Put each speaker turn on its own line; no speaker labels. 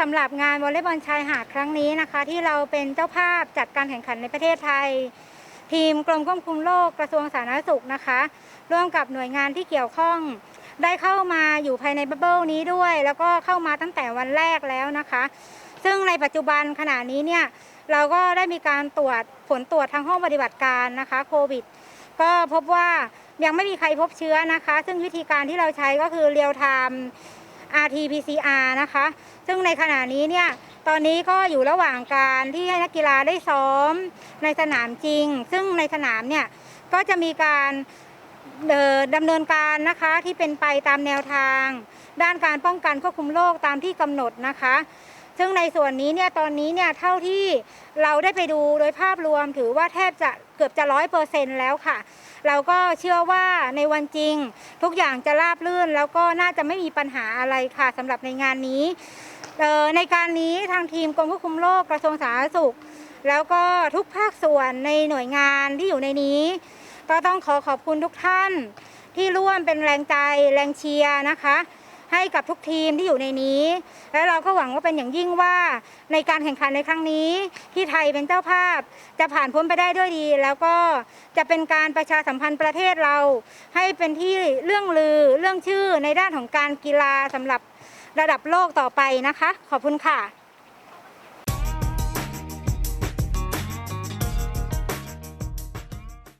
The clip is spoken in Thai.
สำหรับงานวอลเลย์บอลชายหาดครั้งนี้นะคะ ที่เราเป็นเจ้าภาพจัดการแข่งขันในประเทศไทย ทีมกรมควบคุมโรคกระทรวงสาธารณสุขนะคะ ร่วมกับหน่วยงานที่เกี่ยวข้อง ได้เข้ามาอยู่ภายในบับเบิลนี้ด้วย แล้วก็เข้ามาตั้งแต่วันแรกแล้วนะคะ ซึ่งในปัจจุบันขณะนี้เนี่ยเราก็ได้มีการตรวจผลตรวจทางห้องปฏิบัติการนะคะโควิดก็พบว่ายังไม่มีใครพบเชื้อนะคะ ซึ่งวิธีการที่เราใช้ก็คือเรียลไทม์ RT-PCR นะคะ ซึ่งในขณะนี้เนี่ยตอนนี้ก็อยู่ระหว่างการที่ให้นักกีฬาได้ซ้อมในสนามจริง ซึ่งในสนามเนี่ยก็จะมีการดำเนินการนะคะที่เป็นไปตามแนวทาง ด้านการป้องกันควบคุมโรคตามที่กำหนดนะคะ ซึ่งในส่วนนี้เนี่ยตอนนี้เนี่ยเท่าที่เราได้ไปดูโดยภาพรวมถือว่าแทบจะเกือบจะร้อยเปอร์เซ็นต์แล้วค่ะ เราก็เชื่อว่าในวันจริง ทุกอย่างจะราบรื่น แล้วก็น่าจะไม่มีปัญหาอะไรค่ะสำหรับในงานนี้ ในการนี้ทางทีมกรมควบคุมโรคกระทรวงสาธารณสุข แล้วก็ทุกภาคส่วนในหน่วยงานที่อยู่ในนี้ ก็ต้องขอขอบคุณทุกท่านที่ร่วมเป็นแรงใจแรงเชียร์นะคะ ให้กับทุกทีมที่อยู่ในนี้ และเราก็หวังว่าเป็นอย่างยิ่งว่าในการแข่งขันในครั้งนี้ ที่ไทยเป็นเจ้าภาพ จะผ่านพ้นไปได้ด้วยดี แล้วก็จะเป็นการประชาสัมพันธ์ประเทศเรา ให้เป็นที่เรื่องลือเรื่องชื่อในด้านของการกีฬาสำหรับระดับโลกต่อไปนะคะ ขอบคุณค่ะ